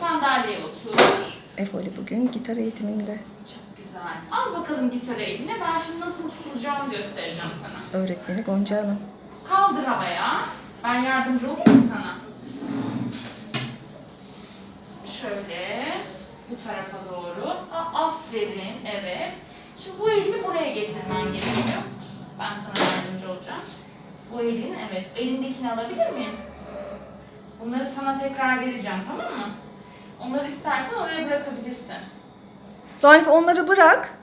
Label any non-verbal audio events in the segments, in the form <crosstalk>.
Sandalyeye otur. Efoli bugün gitar eğitiminde. Çok güzel. Al bakalım gitarı eline. Ben şimdi nasıl tutulacağını göstereceğim sana. Öğretmeni Gonca Hanım. Kaldır havaya. Ben yardımcı olayım mı sana? Şöyle bu tarafa doğru. A- aferin, evet. Şimdi bu elini buraya getirmen gerekiyor. Ben sana yardımcı olacağım. Bu elin, evet. Elindekini alabilir miyim? Bunları sana tekrar vereceğim, tamam mı? Onları istersen oraya bırakabilirsin. Efe onları bırak.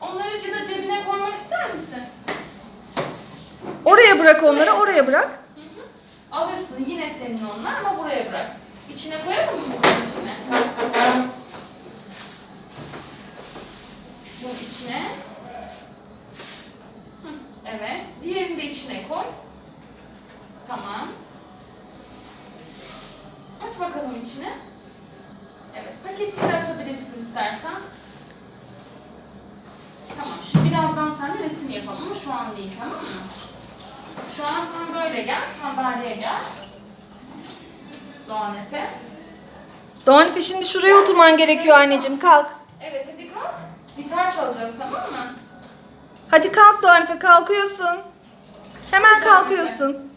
Onları da cebine koymak ister misin? Oraya bırak onları, oraya bırak. Hı hı. Alırsın yine senin onlar ama buraya bırak. İçine koyalım mı bunun içine? Bunun içine. Hı, Evet. Diğerini de içine koy. Tamam. Bakalım içine. Evet. Paketini de atabilirsin istersen. Tamam. Şimdi birazdan seninle resim yapalım ama şu an değil tamam mı? Şu an sen böyle gel, sandalyeye gel. Doğan Efe. Doğan Efe şimdi şuraya oturman gerekiyor anneciğim. Kalk. Evet hadi kalk. Gitar çalacağız tamam mı? Hadi kalk Doğan Efe kalkıyorsun. Hemen kalkıyorsun.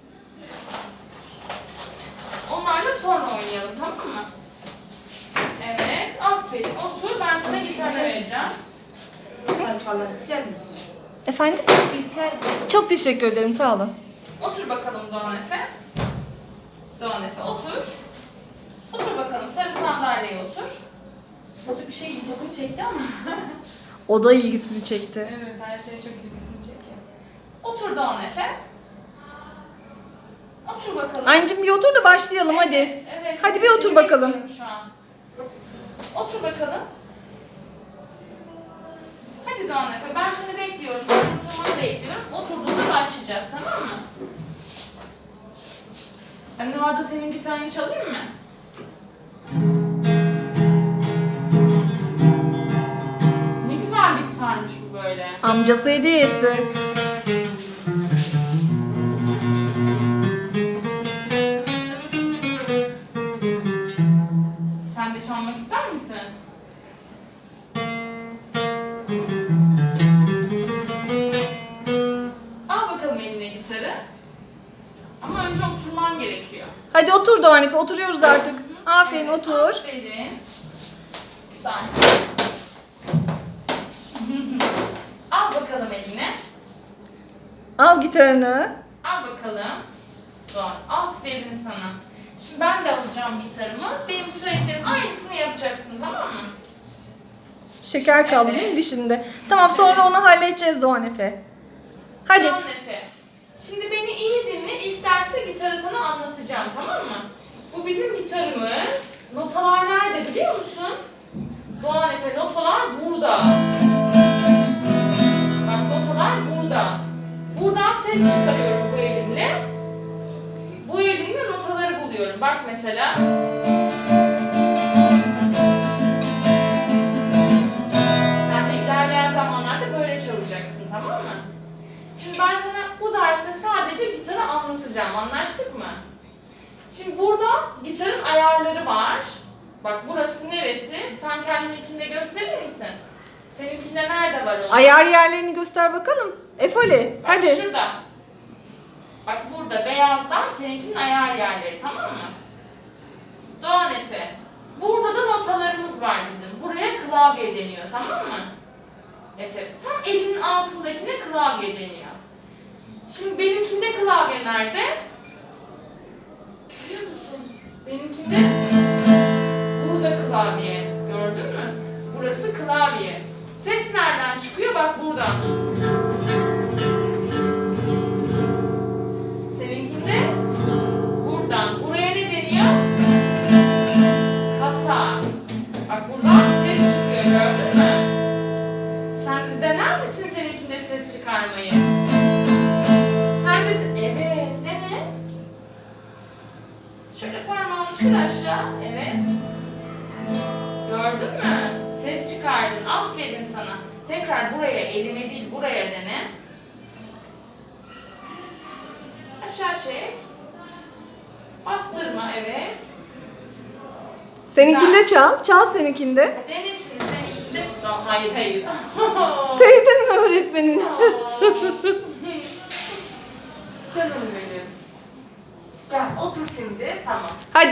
Onlarla sonra oynayalım tamam mı? Evet, aferin. Otur, vereceğim. Efendim? Çok teşekkür ederim sağ olun. Otur bakalım Doğan Efe. Doğan Efe otur. Otur bakalım, sarı sandalyeye otur. Burada bir şey ilgisini çekti ama. <laughs> O da ilgisini çekti. evet, her şey çok ilgisini çekiyor. Otur Doğan Efe. Otur bakalım. Anneciğim bir otur da başlayalım hadi. Evet, evet. Hadi bir otur bakalım. Şu an. Otur bakalım. Hadi Doğan Efe, ben seni bekliyorum. Ben oturmanı bekliyorum. Oturduğunda başlayacağız, tamam mı? Anne orada senin gitarını çalayım mı? Ne güzel bir gitarmış bu böyle. Amcası hediye. Gerekiyor. Hadi otur Doğan Efe oturuyoruz artık. Aferin Evet, otur. Aferin. Güzel. <laughs> Al bakalım eline. Al gitarını. Al bakalım. Doğan. Aferin sana. Şimdi ben de alacağım gitarımı. Benim söylediklerim aynısını yapacaksın tamam mı? Şeker kaldı Evet. değil mi dişinde? Tamam sonra onu halledeceğiz Doğan Efe. Hadi. Doğan Efe. Şimdi beni iyi dinle. İlk derste gitarı sana anlatacağım tamam mı? Bu bizim gitarımız. Notalar nerede biliyor musun? Doğan Efe notalar burada. Bak notalar burada. Buradan ses çıkarıyorum bu elimle. Bu elimle notaları buluyorum. Bak mesela. Sen de ilerleyen zamanlarda böyle çalacaksın tamam mı? Şimdi ben sana bu derste sadece gitarı anlatacağım. Anlaştık mı? Şimdi burada gitarın ayarları var. Bak burası neresi? Sen kendininkinde gösterir misin? Seninkinde nerede var o? Ayar yerlerini göster bakalım. Efoli Bak hadi. şurada. Bak burada beyazlar seninkinin ayar yerleri tamam mı? Doğan Efe. Burada da notalarımız var bizim. Buraya klavye deniyor tamam mı? Efe. Tam elinin altındakine klavye deniyor. Şimdi benimkinde klavye nerede? Görüyor musun? Benimkinde burada klavye. Gördün mü? Burası klavye. Ses nereden çıkıyor? Bak buradan. Seninkinde buradan. Buraya ne deniyor? Kasa. Bak buradan ses çıkıyor gördün mü? Sen de dener misin seninkinde ses çıkarmayı? Şöyle parmağını sür aşağı. Evet. Gördün mü? Ses çıkardın. Aferin sana. Tekrar buraya elime değil buraya dene. Aşağı çek. Bastırma evet. Seninkinde çal. Çal seninkinde. Dene şimdi seninkinde. Hayır hayır. <laughs> Sevdin mi öğretmenin? <laughs> Canım benim. Gel otur şimdi. Tamam. Hadi